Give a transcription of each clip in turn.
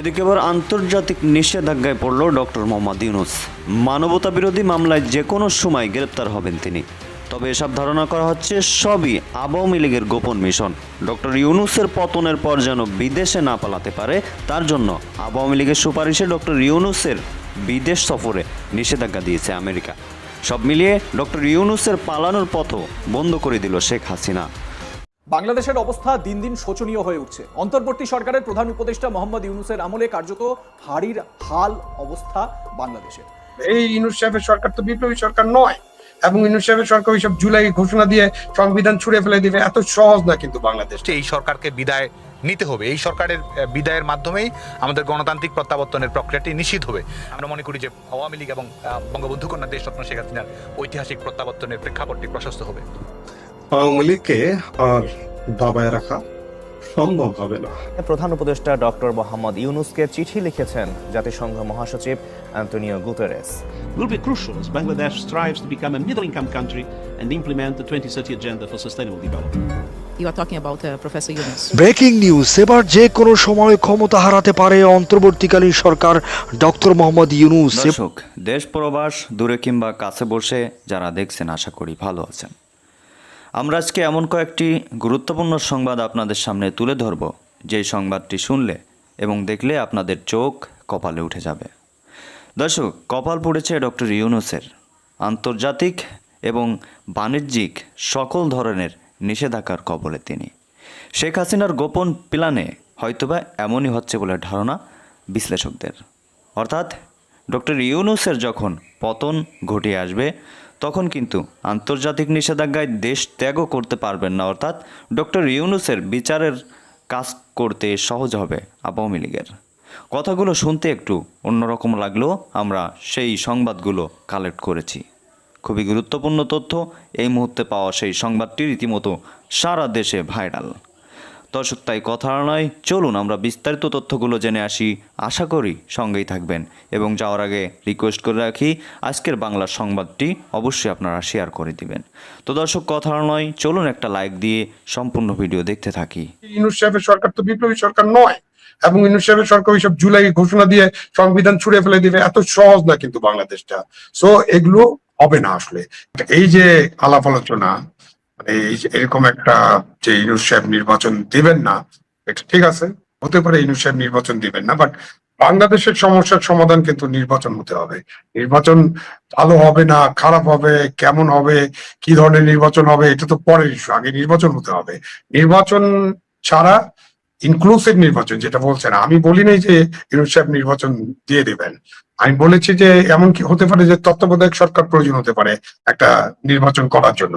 এদিকে এবার আন্তর্জাতিক নিষেধাজ্ঞায় পড়ল ডক্টর মোহাম্মদ ইউনুস। মানবতা বিরোধী মামলায় যে কোনো সময় গ্রেপ্তার হবেন তিনি। তবে এসব ধারণা করা হচ্ছে সবই আওয়ামী লীগের গোপন মিশন। ডক্টর ইউনুসের পতনের পর যেন বিদেশে না পালাতে পারে, তার জন্য আওয়ামী লীগের সুপারিশে ডক্টর ইউনুসের বিদেশ সফরে নিষেধাজ্ঞা দিয়েছে আমেরিকা। সব মিলিয়ে ডক্টর ইউনুসের পালানোর পথও বন্ধ করে দিল শেখ হাসিনা। বাংলাদেশের অবস্থা দিন দিন শোচনীয় হয়ে উঠছে। অন্তর্বর্তী সরকারের প্রধান উপদেষ্টা মোহাম্মদ ইউনুসের আমলে কার্যত হাড়ির হাল অবস্থা বাংলাদেশের। এই ইউনুস সাহেবের সরকার তো বিপ্লবী সরকার নয় এবং ইনুস সাহেবের সরকার ওইসব জুলাই ঘোষণা দিয়ে সংবিধান ছুড়ে ফেলে দিবে এত সহজ না কিন্তু বাংলাদেশ। এই সরকারকে বিদায় নিতে হবে। এই সরকারের বিদায়ের মাধ্যমেই আমাদের গণতান্ত্রিক প্রত্যাবর্তনের প্রক্রিয়াটি নিশ্চিত হবে। আমরা মনে করি যে আওয়ামী লীগ এবং বঙ্গবন্ধু কন্যা দেশরত্ন শেখ হাসিনার ঐতিহাসিক প্রত্যাবর্তনের প্রেক্ষাপটটি প্রশস্ত হবে। আওয়ামী লীগকে আর দাবায় রাখা সম্ভব হবে না প্রধান উপদেষ্টা ডক্টর মোহাম্মদ ইউনুসকে চিঠি লিখেছেন জাতিসংঘ মহাসচিব Antonio Guterres will be crucial as Bangladesh strives to become a middle income country and implement the 2030 Agenda for Sustainable Development. You are talking about uh, Professor Yunus. Breaking news এবার যে কোনো সময় ক্ষমতা হারাতে পারে অন্তর্বর্তীকালীন সরকার ডক্টর মোহাম্মদ ইউনুস দর্শক দেশ প্রবাস দূরে কিংবা কাছে বসে যারা দেখছেন আশা করি ভালো আছেন আমরা আজকে এমন কয়েকটি গুরুত্বপূর্ণ সংবাদ আপনাদের সামনে তুলে ধরব। যেই সংবাদটি শুনলে এবং দেখলে আপনাদের চোখ কপালে উঠে যাবে। দর্শক, কপাল পড়েছে ডক্টর ইউনুসের। আন্তর্জাতিক এবং বাণিজ্যিক সকল ধরনের নিষেধাজ্ঞার কবলে তিনি। শেখ হাসিনার গোপন প্ল্যানে হয়তোবা এমনই হচ্ছে বলে ধারণা বিশ্লেষকদের। অর্থাৎ ডক্টর ইউনুসের যখন পতন ঘটিয়ে আসবে তখন কিন্তু আন্তর্জাতিক নিষেধাজ্ঞায় দেশ ত্যাগও করতে পারবেন না, অর্থাৎ ডক্টর ইউনুসের বিচারের কাজ করতে সহজ হবে আওয়ামী লীগের। কথাগুলো শুনতে একটু অন্যরকম লাগলেও আমরা সেই সংবাদগুলো কালেক্ট করেছি। খুবই গুরুত্বপূর্ণ তথ্য, এই মুহূর্তে পাওয়া সেই সংবাদটি রীতিমতো সারা দেশে ভাইরাল দর্শক তাই কথা নয়, চলুন আমরা বিস্তারিত তথ্যগুলো জেনে আসি। আশা করি সঙ্গেই থাকবেন। এবং যাওয়ার আগে রিকোয়েস্ট করে রাখি, আজকের বাংলা সংবাদটি অবশ্যই আপনারা শেয়ার করে দিবেন। তো দর্শক, কথা নয়, চলুন একটা লাইক দিয়ে সম্পূর্ণ ভিডিও দেখতে থাকি। সরকার তো বিপ্লবী সরকার নয়, এবং সাহেবের সরকার ওইসব জুলাই ঘোষণা দিয়ে সংবিধান ছুড়ে ফেলে দিবে, এত সহজ না কিন্তু বাংলাদেশটা। সো এগুলো হবে না আসলে। এই যে আলাপ আলোচনা মানে এরকম একটা যে ইনুস সাহেব নির্বাচন দিবেন না, এটা ঠিক আছে, হতে পারে ইনুস সাহেব নির্বাচন দিবেন না বাট বাংলাদেশের সমস্যার সমাধান কিন্তু নির্বাচন হতে হবে। নির্বাচন ভালো হবে না, খারাপ হবে, কেমন হবে, কি ধরনের নির্বাচন হবে, এটা তো পরের ইস্যু আগে নির্বাচন হতে হবে। নির্বাচন ছাড়া ইনক্লুসিভ নির্বাচন, যেটা বলছেন, আমি বলি নাই যে ইউনুস সাহেব নির্বাচন দিয়ে দিবেন। আমি বলেছি যে এমন কি হতে পারে যে তত্ত্বাবধায়ক সরকার প্রয়োজন হতে পারে একটা নির্বাচন করার জন্য।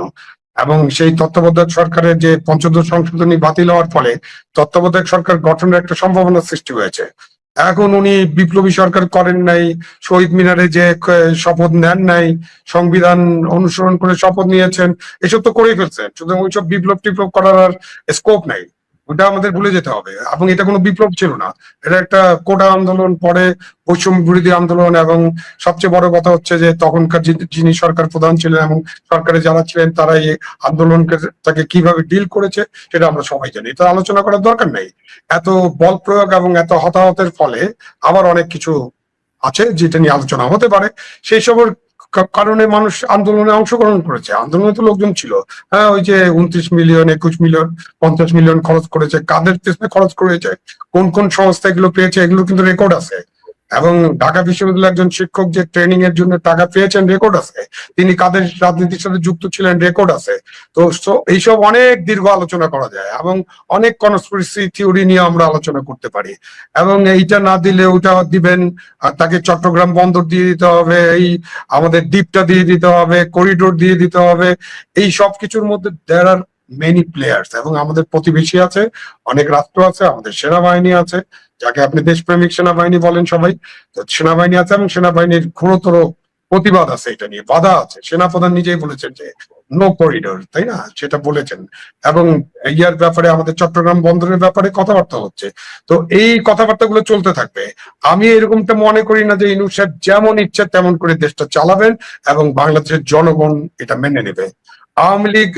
এবং সেই তত্ত্বাবধায়ক সরকারের যে পঞ্চদশ সংশোধনী বাতিল হওয়ার ফলে তত্ত্বাবধায়ক সরকার গঠনের একটা সম্ভাবনা সৃষ্টি হয়েছে। এখন উনি বিপ্লবী সরকার করেন নাই, শহীদ মিনারে যে শপথ নেন নাই, সংবিধান অনুসরণ করে শপথ নিয়েছেন, এসব তো করেই ফেলছেন। সুতরাং ওইসব বিপ্লব টিপ্লব করার আর স্কোপ নাই। ওটা আমাদের ভুলে যেতে হবে। এবং এটা কোনো বিপ্লব ছিল না। এটা একটা কোটা আন্দোলন, পরে বৈষম্য বিরোধী আন্দোলন এবং সবচেয়ে বড় কথা হচ্ছে যে তখনকার যিনি সরকার প্রধান ছিলেন এবং সরকারে যারা ছিলেন, তারা এই আন্দোলনকে, তাকে কীভাবে ডিল করেছে, সেটা আমরা সবাই জানি। এটা আলোচনা করার দরকার নেই। এত বল প্রয়োগ এবং এত হতাহতের ফলে আবার অনেক কিছু আছে যেটা নিয়ে আলোচনা হতে পারে। সেই সবের কারণে মানুষ আন্দোলনে অংশগ্রহণ করেছে। আন্দোলনে তো লোকজন ছিল। হ্যাঁ ওই যে উনত্রিশ মিলিয়ন, একুশ মিলিয়ন, পঞ্চাশ মিলিয়ন খরচ করেছে। কাদের পেছনে খরচ করেছে? কোন কোন সংস্থা এগুলো পেয়েছে? এগুলো কিন্তু রেকর্ড আছে। এবং ঢাকা বিশ্ববিদ্যালয়ের একজন শিক্ষক যে ট্রেনিং এর জন্য টাকা পেয়েছেন রেকর্ড আছে। তিনি কাদের রাজনীতির সাথে যুক্ত ছিলেন রেকর্ড আছে। তো এইসব অনেক দীর্ঘ আলোচনা করা যায় এবং অনেক কনস্পিরেসি থিওরি নিয়ে আমরা আলোচনা করতে পারি। এবং এইটা না দিলে ওটা দিবেন তাকে চট্টগ্রাম বন্দর দিয়ে দিতে হবে, এই আমাদের দ্বীপটা দিয়ে দিতে হবে করিডোর দিয়ে দিতে হবে। এই সব কিছুর মধ্যে দেয়ার আর মেনি প্লেয়ার্স এবং আমাদের প্রতিবেশী আছে, অনেক রাষ্ট্র আছে, আমাদের সেনাবাহিনী আছে। যাকে আপনি দেশপ্রেমিক সেনাবাহিনী বলেন সবাই সেনাবাহিনী আছে এবং সেনাবাহিনীর ঘোরতর প্রতিবাদ আছে, এটা নিয়ে বাধা আছে। সেনাপ্রধান নিজেই বলেছেন যে নো করিডোর তাই না? সেটা বলেছেন। এবং ইয়ার ব্যাপারে, আমাদের চট্টগ্রাম বন্দরের ব্যাপারে কথাবার্তা হচ্ছে। তো এই কথাবার্তাগুলো চলতে থাকবে। আমি এরকমটা মনে করি না যে ইনু সাহেব যেমন ইচ্ছা তেমন করে দেশটা চালাবেন এবং বাংলাদেশের জনগণ এটা মেনে নেবে। আওয়ামী লীগ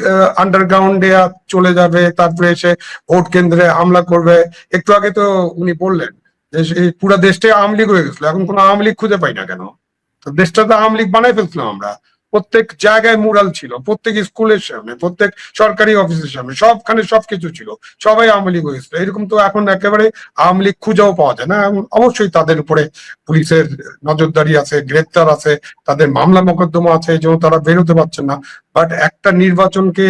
আন্ডারগ্রাউন্ডে চলে যাবে, তারপরে এসে ভোট কেন্দ্রে হামলা করবে। একটু আগে তো উনি বললেন যে পুরা দেশটাই আওয়ামী লীগ হয়ে গেছিল, এখন কোনো আওয়ামী লীগ খুঁজে পাই না কেন? তো দেশটা তো আওয়ামী লীগ বানাই ফেলছিলাম আমরা। প্রত্যেক জায়গায় মুরাল ছিল, প্রত্যেক স্কুলের সামনে, প্রত্যেক সরকারি অফিসের সামনে, সবখানে সবকিছু ছিল, সবাই আওয়ামী লীগ হয়েছিল এরকম তো এখন একেবারে আওয়ামী লীগ খুঁজেও পাওয়া যায় না। অবশ্যই তাদের উপরে পুলিশের নজরদারি আছে, গ্রেপ্তার আছে, তাদের মামলা মোকদ্দমা আছে, এই তারা বেরোতে পারছেন না। বাট একটা নির্বাচনকে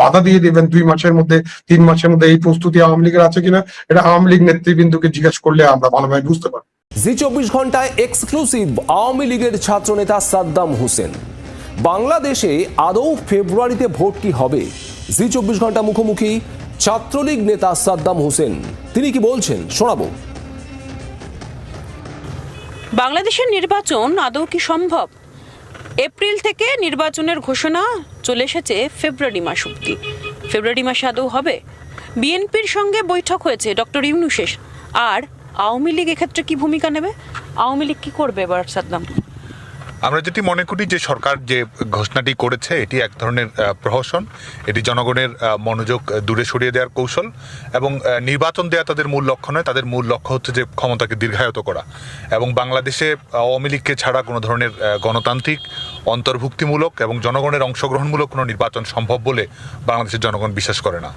বাধা দিয়ে দিবেন দুই মাসের মধ্যে, তিন মাসের মধ্যে এই প্রস্তুতি আওয়ামী লীগের আছে কিনা, এটা আওয়ামী লীগ নেতৃবৃন্দকে জিজ্ঞেস করলে আমরা ভালোভাবে বুঝতে পারব। জি চব্বিশ ঘন্টায় এক্সক্লুসিভ আওয়ামী লীগের ছাত্রনেতা সাদ্দাম হোসেন। বাংলাদেশে আদৌ ফেব্রুয়ারিতে ভোট কি হবে? জি চব্বিশ ঘণ্টা মুখোমুখি ছাত্রলীগ নেতা সাদ্দাম হোসেন। তিনি কি বলছেন? শোনাবো। বাংলাদেশের নির্বাচন আদৌ কি সম্ভব? এপ্রিল থেকে নির্বাচনের ঘোষণা চলে এসেছে ফেব্রুয়ারি মাস অব্দি ফেব্রুয়ারি মাসে আদৌ হবে? বিএনপির সঙ্গে বৈঠক হয়েছে ডক্টর ইউনুসের। আর আওয়ামী লীগ এক্ষেত্রে কি ভূমিকা নেবে? আওয়ামী লীগ কি করবে এবার সাদ্দাম? আমরা যেটি মনে করি যে সরকার যে ঘোষণাটি করেছে, এটি এক ধরনের প্রহসন। এটি জনগণের মনোযোগ দূরে সরিয়ে দেওয়ার কৌশল এবং নির্বাচন দেওয়া তাদের মূল লক্ষ্য নয়, তাদের মূল লক্ষ্য হচ্ছে যে ক্ষমতাকে দীর্ঘায়িত করা এবং বাংলাদেশে আওয়ামী লীগকে ছাড়া কোনো ধরনের গণতান্ত্রিক, অন্তর্ভুক্তিমূলক এবং জনগণের অংশগ্রহণমূলক কোনো নির্বাচন সম্ভব বলে বাংলাদেশের জনগণ বিশ্বাস করে না।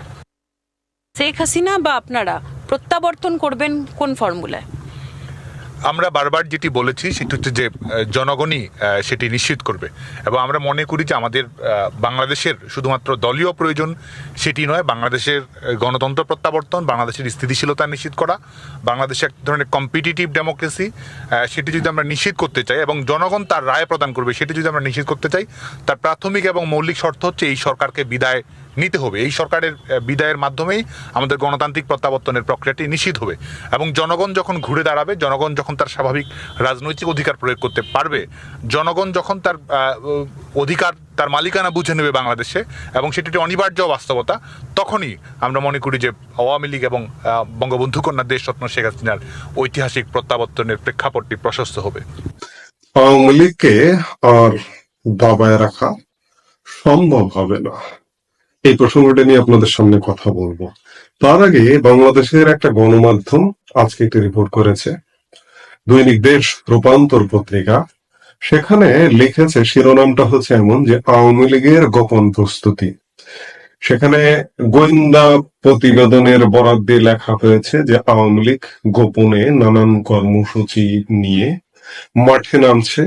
শেখ হাসিনা বা আপনারা প্রত্যাবর্তন করবেন কোন ফর্মুলায়? আমরা বারবার যেটি বলেছি, সেটি হচ্ছে যে জনগণই সেটি নিশ্চিত করবে। এবং আমরা মনে করি যে, আমাদের বাংলাদেশের শুধুমাত্র দলীয় প্রয়োজন সেটি নয়, বাংলাদেশের গণতন্ত্র প্রত্যাবর্তন, বাংলাদেশের স্থিতিশীলতা নিশ্চিত করা বাংলাদেশে এক ধরনের কম্পিটিটিভ ডেমোক্রেসি সেটি যদি আমরা নিশ্চিত করতে চাই এবং জনগণ তার রায় প্রদান করবে, সেটি যদি আমরা নিশ্চিত করতে চাই, তার প্রাথমিক এবং মৌলিক শর্ত হচ্ছে এই সরকারকে বিদায় নিতে হবে। এই সরকারের বিদায়ের মাধ্যমেই আমাদের গণতান্ত্রিক প্রত্যাবর্তনের প্রক্রিয়াটি নিশ্চিত হবে এবং জনগণ যখন ঘুরে দাঁড়াবে, জনগণ যখন তার স্বাভাবিক রাজনৈতিক অধিকার প্রয়োগ করতে পারবে, জনগণ যখন তার অধিকার তার মালিকানা বুঝে নেবে বাংলাদেশে এবং সেটি একটি অনিবার্য বাস্তবতা, তখনই আমরা মনে করি যে আওয়ামী লীগ এবং বঙ্গবন্ধু কন্যা দেশরত্ন শেখ হাসিনার ঐতিহাসিক প্রত্যাবর্তনের প্রেক্ষাপটটি প্রশস্ত হবে। আওয়ামী লীগকে আর দাবায় রাখা সম্ভব হবে না। এই প্রসঙ্গটা নিয়ে আপনাদের সামনে কথা বলব। তার আগে বাংলাদেশের একটা গণমাধ্যম আজকে একটি রিপোর্ট করেছে। দৈনিক দেশ রূপান্তর পত্রিকা। সেখানে লিখেছে, শিরোনামটা হচ্ছে এমন যে, আওয়ামী লীগের গোপন প্রস্তুতি। সেখানে গোয়েন্দা প্রতিবেদনের বরাদ দিয়ে লেখা হয়েছে যে, আওয়ামী লীগ গোপনে নানান কর্মসূচি নিয়ে মাঠে নামছে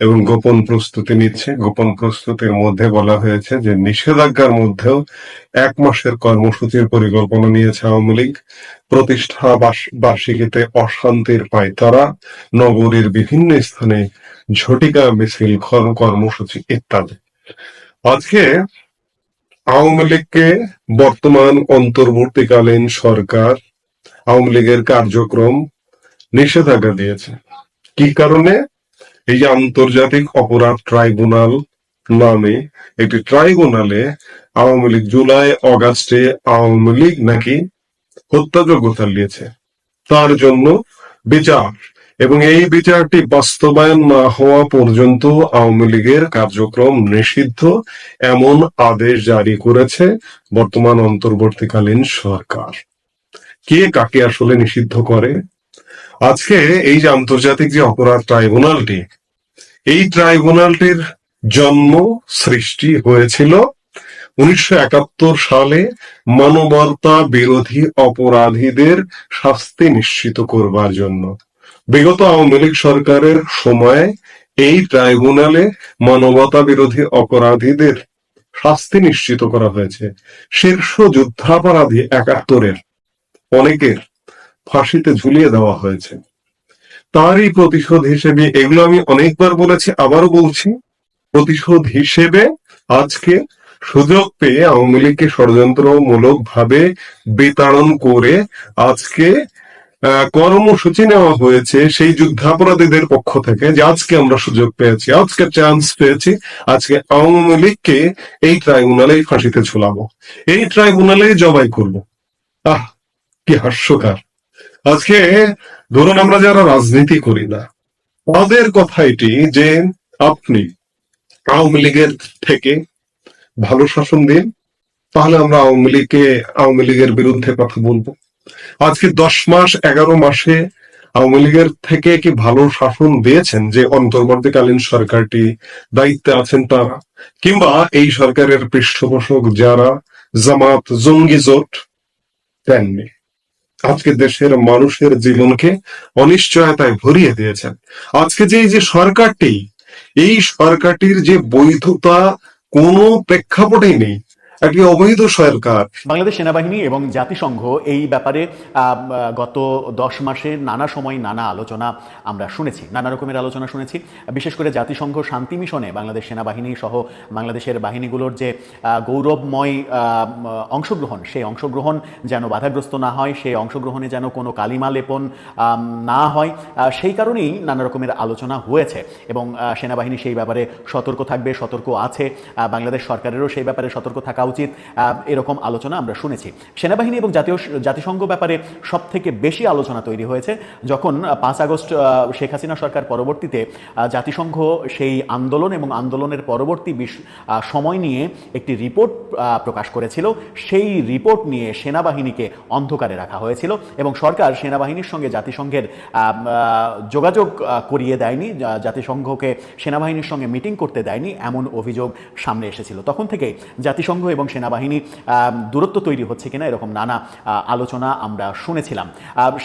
এবং গোপন প্রস্তুতি নিচ্ছে। গোপন প্রস্তুতির মধ্যে বলা হয়েছে যে নিষেধাজ্ঞার মধ্যেও এক মাসের কর্মসূচির পরিকল্পনা নিয়েছে আওয়ামী লীগ। প্রতিষ্ঠা বার্ষিকীতে অশান্তির পায়তারা, নগরীর বিভিন্ন স্থানে ঝটিকা মিছিল কর্মসূচি ইত্যাদি। আজকে আওয়ামী লীগকে বর্তমান অন্তর্বর্তীকালীন সরকার, আওয়ামী লীগের কার্যক্রম নিষেধাজ্ঞা দিয়েছে। কি কারণে? এই যে আন্তর্জাতিক অপরাধ ট্রাইব্যুনাল নামে একটি ট্রাইব্যুনালে আওয়ামী লীগ জুলাই, অগাস্টে আওয়ামী লীগ নাকি হত্যাযোগ্য চালিয়েছে। তার জন্য বিচার। এবং এই বিচারটি বাস্তবায়ন না হওয়া পর্যন্ত আওয়ামী লীগের কার্যক্রম নিষিদ্ধ, এমন আদেশ জারি করেছে বর্তমান অন্তর্বর্তীকালীন সরকার। কে কাকে আসলে নিষিদ্ধ করে? আজকে এই যে আন্তর্জাতিক যে অপরাধ ট্রাইব্যুনালটি, এই ট্রাইব্যুনালটির জন্ম সৃষ্টি হয়েছিল উনিশশো একাত্তর সালে মানবতা বিরোধী অপরাধীদের শাস্তি নিশ্চিত করবার জন্য। বিগত আওয়ামী লীগ সরকারের সময়ে এই ট্রাইব্যুনালে মানবতা বিরোধী অপরাধীদের শাস্তি নিশ্চিত করা হয়েছে। শীর্ষ যুদ্ধাপরাধী একাত্তরের, অনেকের। ফাঁসিতে ঝুলিয়ে দেওয়া হয়েছে। তারই প্রতিশোধ হিসেবে, এগুলো আমি অনেকবার বলেছি, আবারও বলছি, প্রতিশোধ হিসেবে আজকে সুযোগ পেয়ে আওয়ামী লীগকে ষড়যন্ত্রমূলক ভাবে বিতাড়ন করে আজকে কর্মসূচি নেওয়া হয়েছে সেই যুদ্ধাপরাধীদের পক্ষ থেকে যে আজকে আমরা সুযোগ পেয়েছি, আজকে চান্স পেয়েছি, আজকে আওয়ামী লীগকে এই ট্রাইব্যুনালে ফাঁসিতে ঝুলাবো। এই ট্রাইব্যুনালে জবাই করব। আহ, কি হাস্যকর। আজকে ধরুন আমরা যারা রাজনীতি করি না, তাদের কথা এটি যে আপনি আওয়ামী লীগের থেকে ভালো শাসন দিন, তাহলে আমরা আওয়ামী লীগকে, আওয়ামী লীগের বিরুদ্ধে কথা বলব। আজকে দশ মাস, এগারো মাসে আওয়ামী লীগের থেকে কি ভালো শাসন দিয়েছেন যে অন্তর্বর্তীকালীন সরকারটি দায়িত্বে আছেন তারা? কিংবা এই সরকারের পৃষ্ঠপোষক যারা জামাত জঙ্গি জোট দেননি আজকে দেশের মানুষের জীবনকে অনিশ্চয়তায় ভরিয়ে দিয়েছেন। আজকে যে এই যে সরকারটি, এই সরকারটির যে বৈধতা কোনো প্রেক্ষাপটেই নেই। একটি অবৈধ সরকার। বাংলাদেশ সেনাবাহিনী এবং জাতিসংঘ এই ব্যাপারে গত দশ মাসে নানা সময় নানা আলোচনা আমরা শুনেছি, নানা রকমের আলোচনা শুনেছি। বিশেষ করে জাতিসংঘ শান্তি মিশনে বাংলাদেশ সেনাবাহিনী সহ বাংলাদেশের বাহিনীগুলোর যে গৌরবময় অংশগ্রহণ, সেই অংশগ্রহণ যেন বাধাগ্রস্ত না হয়, সেই অংশগ্রহণে যেন কোনো কালিমা লেপন না হয় সেই কারণেই নানা রকমের আলোচনা হয়েছে এবং সেনাবাহিনী সেই ব্যাপারে সতর্ক থাকবে, সতর্ক আছে বাংলাদেশ সরকারেরও সেই ব্যাপারে সতর্ক থাকা উচিত এরকম আলোচনা আমরা শুনেছি। সেনাবাহিনী এবং জাতীয় জাতিসংঘ ব্যাপারে সব থেকে বেশি আলোচনা তৈরি হয়েছে যখন পাঁচ আগস্ট শেখ হাসিনা সরকার পরবর্তীতে জাতিসংঘ সেই আন্দোলন এবং আন্দোলনের পরবর্তী সময় নিয়ে একটি রিপোর্ট প্রকাশ করেছিল। সেই রিপোর্ট নিয়ে সেনাবাহিনীকে অন্ধকারে রাখা হয়েছিল এবং সরকার সেনাবাহিনীর সঙ্গে জাতিসংঘের যোগাযোগ করিয়ে দেয়নি। জাতিসংঘকে সেনাবাহিনীর সঙ্গে মিটিং করতে দেয়নি এমন অভিযোগ সামনে এসেছিল। তখন থেকে জাতিসংঘ এবং সেনাবাহিনী দূরত্ব তৈরি হচ্ছে কিনা এরকম নানা আলোচনা আমরা শুনেছিলাম।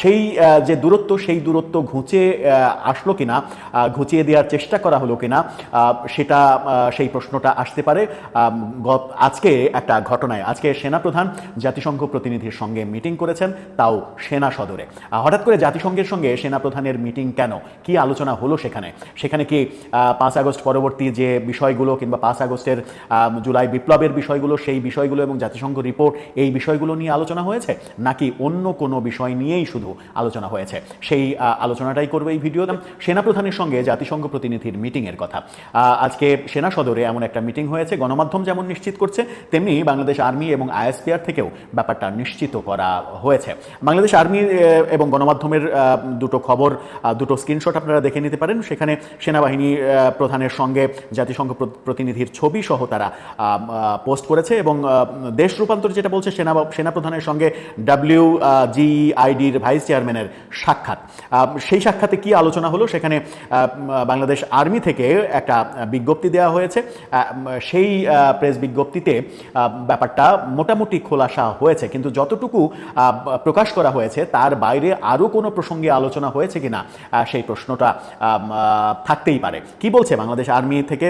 সেই যে দূরত্ব, সেই দূরত্ব ঘুচে আসলো কিনা ঘুচিয়ে দেওয়ার চেষ্টা করা হলো কিনা সেটা সেই প্রশ্নটা আসতে পারে। আজকে একটা ঘটনায়, আজকে সেনাপ্রধান জাতিসংঘ প্রতিনিধির সঙ্গে মিটিং করেছেন, তাও সেনা সদরে। হঠাৎ করে জাতিসংঘের সঙ্গে সেনাপ্রধানের মিটিং কেন? কি আলোচনা হলো সেখানে? সেখানে কি পাঁচ আগস্ট পরবর্তী যে বিষয়গুলো কিংবা পাঁচ আগস্টের জুলাই বিপ্লবের বিষয়গুলো সেই বিষয়গুলো এবং জাতিসংঘ রিপোর্ট এই বিষয়গুলো নিয়ে আলোচনা হয়েছে? নাকি অন্য কোনো বিষয় নিয়েই শুধু আলোচনা হয়েছে? সেই আলোচনাটাই করবে এই ভিডিও সেনাপ্রধানের সঙ্গে জাতিসংঘ প্রতিনিধির মিটিংয়ের কথা। আজকে সেনা সদরে এমন একটা মিটিং হয়েছে। গণমাধ্যম যেমন নিশ্চিত করছে, তেমনি বাংলাদেশ আর্মি এবং আইএসপিআর থেকেও ব্যাপারটা নিশ্চিত করা হয়েছে। বাংলাদেশ আর্মি এবং গণমাধ্যমের দুটো খবর দুটো স্ক্রিনশট আপনারা দেখে নিতে পারেন। সেখানে সেনাবাহিনী প্রধানের সঙ্গে জাতিসংঘ প্রতিনিধির ছবি সহ তারা পোস্ট করেছে। এবং আহ, দেশ রূপান্তর যেটা বলছে সেনা সেনাপ্রধানের সঙ্গে ডাব্লিউ জিআইডির ভাইস চেয়ারম্যানের সাক্ষাৎ। সেই সাক্ষাতে কি আলোচনা হলো? সেখানে বাংলাদেশ আর্মি থেকে একটা বিজ্ঞপ্তি দেওয়া হয়েছে। সেই প্রেস বিজ্ঞপ্তিতে ব্যাপারটা মোটামুটি খোলাসা হয়েছে। কিন্তু যতটুকু প্রকাশ করা হয়েছে তার বাইরে আরও কোনো প্রসঙ্গে আলোচনা হয়েছে কিনা আহ, সেই প্রশ্নটা থাকতেই পারে। কি বলছে বাংলাদেশ আর্মি থেকে?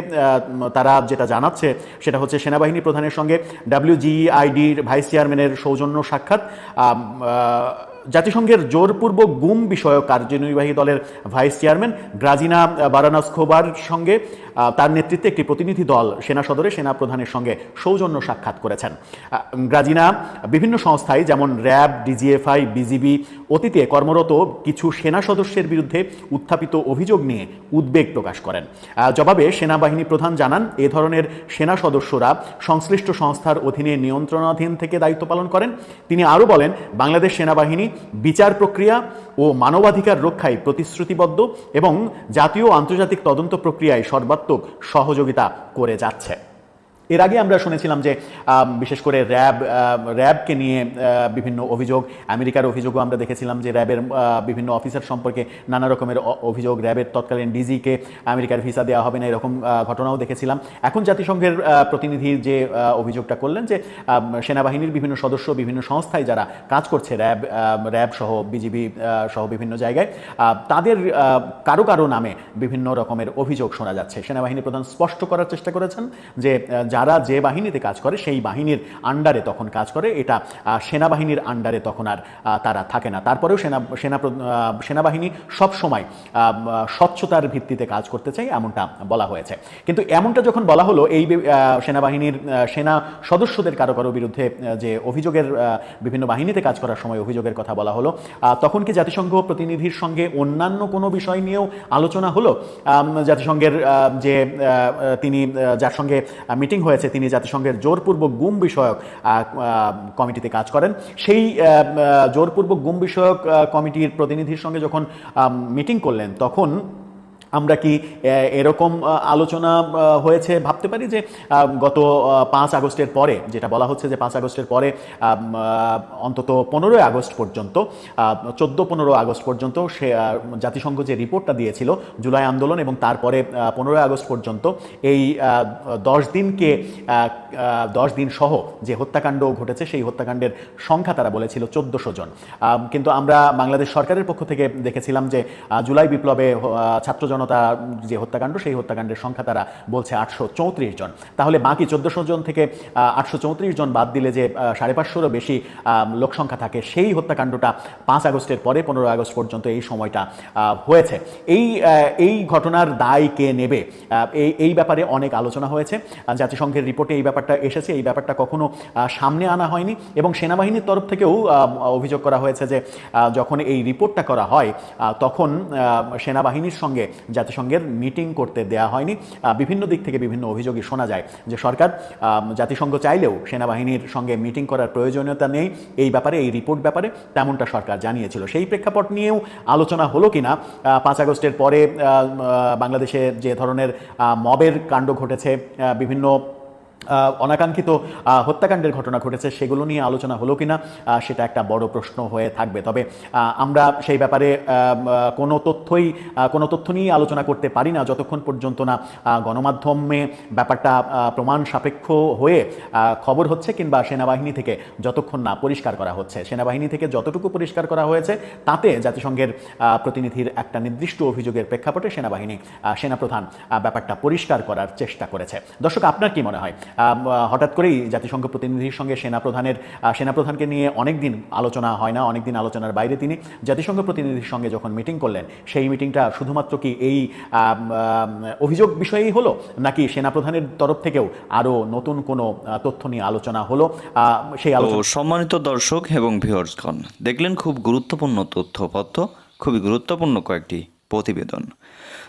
তারা যেটা জানাচ্ছে সেটা হচ্ছে সেনাবাহিনী প্রধানের সঙ্গে ডাব্লিউজিআইডির ভাইস চেয়ারম্যানের সৌজন্য সাক্ষাৎ। জাতিসংঘের জোরপূর্বক গুম বিষয়ক কার্যনির্বাহী দলের ভাইস চেয়ারম্যান গ্রাজিনা বারানাসকোবার সঙ্গে তার নেতৃত্বে একটি প্রতিনিধি দল সেনা সদরে সেনা প্রধানের সঙ্গে সৌজন্য সাক্ষাৎ করেছেন। গ্রাজিনা বিভিন্ন সংস্থায় যেমন র্যাব, ডিজিএফআই, বিজিবি অতীতে কর্মরত কিছু সেনা সদস্যের বিরুদ্ধে উত্থাপিত অভিযোগ নিয়ে উদ্বেগ প্রকাশ করেন। জবাবে সেনাবাহিনী প্রধান জানান, এ ধরনের সেনা সদস্যরা সংশ্লিষ্ট সংস্থার অধীনে নিয়ন্ত্রণাধীন থেকে দায়িত্ব পালন করেন। তিনি আরও বলেন, বাংলাদেশ সেনাবাহিনী বিচার প্রক্রিয়া ও মানবাধিকার রক্ষায় প্রতিশ্রুতিবদ্ধ এবং জাতীয় আন্তর্জাতিক তদন্ত প্রক্রিয়ায় সর্বাত্মক সহযোগিতা করে যাচ্ছে। এর আগে আমরা শুনেছিলাম যে বিশেষ করে র্যাব র্যাবকে নিয়ে বিভিন্ন অভিযোগ, আমেরিকার অভিযোগও আমরা দেখেছিলাম যে র্যাবের বিভিন্ন অফিসার সম্পর্কে নানা রকমের অভিযোগ, র্যাবের তৎকালীন ডিজিকে আমেরিকার ভিসা দেওয়া হবে না, এরকম ঘটনাও দেখেছিলাম। এখন জাতিসংঘের প্রতিনিধি যে অভিযোগটা করলেন যে সেনাবাহিনীর বিভিন্ন সদস্য, বিভিন্ন সংস্থায় যারা কাজ করছে, র্যাব র্যাব সহ বিজিবি সহ বিভিন্ন জায়গায় তাদের কারও কারও নামে বিভিন্ন রকমের অভিযোগ শোনা যাচ্ছে। সেনাবাহিনী প্রধান স্পষ্ট করার চেষ্টা করেছেন যে যারা যে বাহিনীতে কাজ করে, সেই বাহিনীর আন্ডারে তখন কাজ করে। এটা সেনাবাহিনীর আন্ডারে তখন আর তারা থাকে না। তারপরেও সেনা সেনা সেনাবাহিনী সবসময় স্বচ্ছতার ভিত্তিতে কাজ করতে চাই এমনটা বলা হয়েছে। কিন্তু এমনটা যখন বলা হলো, এই সেনাবাহিনীর সেনা সদস্যদের কারও কারও বিরুদ্ধে যে অভিযোগের বিভিন্ন বাহিনীতে কাজ করার সময় অভিযোগের কথা বলা হলো তখন কি জাতিসংঘ প্রতিনিধির সঙ্গে অন্যান্য কোনো বিষয় নিয়েও আলোচনা হলো? জাতিসংঘের যে তিনি যার সঙ্গে মিটিং হয়েছে, তিনি জাতিসংঘের জোরপূর্বক গুম বিষয়ক কমিটিতে কাজ করেন। সেই জোরপূর্বক গুম বিষয়ক কমিটির প্রতিনিধির সঙ্গে যখন মিটিং করলেন, তখন আমরা কি এরকম আলোচনা হয়েছে? ভাবতে পারি যে গত পাঁচ আগস্টের পরে, যেটা বলা হচ্ছে যে পাঁচ আগস্টের পরে অন্তত পনেরোই আগস্ট পর্যন্ত চোদ্দ পনেরো আগস্ট পর্যন্ত সে জাতিসংঘ যে রিপোর্টটা দিয়েছিল, জুলাই আন্দোলন এবং তারপরে পনেরোই আগস্ট পর্যন্ত, এই দশ দিনকে দশ দিন সহ যে হত্যাকাণ্ড ঘটেছে, সেই হত্যাকাণ্ডের সংখ্যা তারা বলেছিল চোদ্দশো জন। কিন্তু আমরা বাংলাদেশ সরকারের পক্ষ থেকে দেখেছিলাম যে জুলাই বিপ্লবে ছাত্র জনতা যে হত্যাকাণ্ড সেই হত্যাকাণ্ডের সংখ্যা তারা বলছে আটশো চৌত্রিশ জন। তাহলে বাকি চোদ্দশো জন থেকে আটশো চৌত্রিশ জন বাদ দিলে যে সাড়ে পাঁচশোরও বেশি আহ, লোক সংখ্যা থাকে সেই হত্যাকাণ্ডটা পাঁচ আগস্টের পরে পনেরো আগস্ট পর্যন্ত এই সময়টা হয়েছে। এই এই ঘটনার দায় কে নেবে? এই এই ব্যাপারে অনেক আলোচনা হয়েছে। জাতিসংঘের রিপোর্টে এই ব্যাপারটা এসেছে। এই ব্যাপারটা কখনো সামনে আনা হয়নি এবং সেনাবাহিনীর তরফ থেকেও অভিযোগ করা হয়েছে যে যখন এই রিপোর্টটা করা হয় তখন সেনাবাহিনীর সঙ্গে জাতিসংঘের মিটিং করতে দেয়া হয়নি। বিভিন্ন দিক থেকে বিভিন্ন অভিযোগই শোনা যায় যে সরকার জাতিসংঘ চাইলেও সেনাবাহিনীর সঙ্গে মিটিং করার প্রয়োজনীয়তা নেই। এই ব্যাপারে, এই রিপোর্ট ব্যাপারে তেমনটা সরকার জানিয়েছিল। সেই প্রেক্ষাপট নিয়েও আলোচনা হলো কিনা পাঁচ আগস্টের পরে বাংলাদেশে যে ধরনের মবের কাণ্ড ঘটেছে বিভিন্ন অনাকাঙ্ক্ষিত হত্যাকাণ্ডের ঘটনা ঘটেছে, সেগুলো নিয়ে আলোচনা হলো কিনা সেটা একটা বড় প্রশ্ন হয়ে থাকবে। তবে আমরা সেই ব্যাপারে কোনো তথ্যই কোনো তথ্য নিয়ে আলোচনা করতে পারি না, যতক্ষণ পর্যন্ত না গণমাধ্যমে ব্যাপারটা প্রমাণ সাপেক্ষ হয়ে খবর হচ্ছে কিংবা সেনাবাহিনী থেকে যতক্ষণ না পরিষ্কার করা হচ্ছে। সেনাবাহিনী থেকে যতটুকু পরিষ্কার করা হয়েছে, তাতে জাতিসংঘের প্রতিনিধির একটা নির্দিষ্ট অভিযোগের প্রেক্ষাপটে সেনাবাহিনী সেনাপ্রধান ব্যাপারটা পরিষ্কার করার চেষ্টা করেছে। দর্শক, আপনার কি মনে হয়? হঠাৎ করেই জাতিসংঘ প্রতিনিধির সঙ্গে সেনাপ্রধানের সেনাপ্রধানকে নিয়ে অনেক দিন আলোচনা হয় না অনেক দিন আলোচনার বাইরে তিনি জাতিসংঘ প্রতিনিধির সঙ্গে যখন মিটিং করলেন সেই মিটিংটা শুধুমাত্র কি এই অভিযোগ বিষয়েই হলো নাকি সেনাপ্রধানের তরফ থেকেও আরও নতুন কোনো তথ্য নিয়ে আলোচনা হলো? সেই আলোচনা সম্মানিত দর্শক এবং ভিউয়ার্সগণ দেখলেন খুব গুরুত্বপূর্ণ তথ্যপত্র খুবই গুরুত্বপূর্ণ কয়েকটি প্রতিবেদন।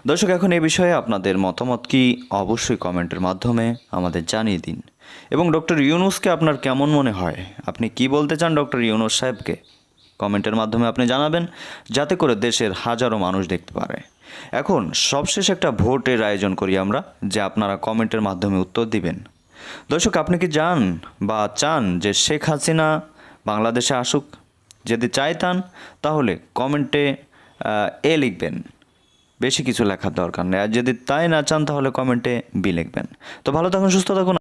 দর্শক, এখন এ বিষয়ে আপনাদের মতামত কি অবশ্যই কমেন্টের মাধ্যমে আমাদের জানিয়ে দিন। এবং ডক্টর ইউনুসকে আপনার কেমন মনে হয়? আপনি কি বলতে চান ডক্টর ইউনুস সাহেবকে? কমেন্টের মাধ্যমে আপনি জানাবেন, যাতে করে দেশের হাজারো মানুষ দেখতে পারে। এখন সবশেষ একটা ভোটের আয়োজন করি আমরা, যে আপনারা কমেন্টের মাধ্যমে উত্তর দিবেন। দর্শক, আপনি কি জান বা চান যে শেখ হাসিনা বাংলাদেশে আসুক? যদি চাইতান, তাহলে কমেন্টে এ লিখবেন। বেশি কিছু লেখার দরকার নেই। আর যদি তাই না চান তাহলে কমেন্টে বি লিখবেন। তো ভালো থাকুন, সুস্থ থাকুন।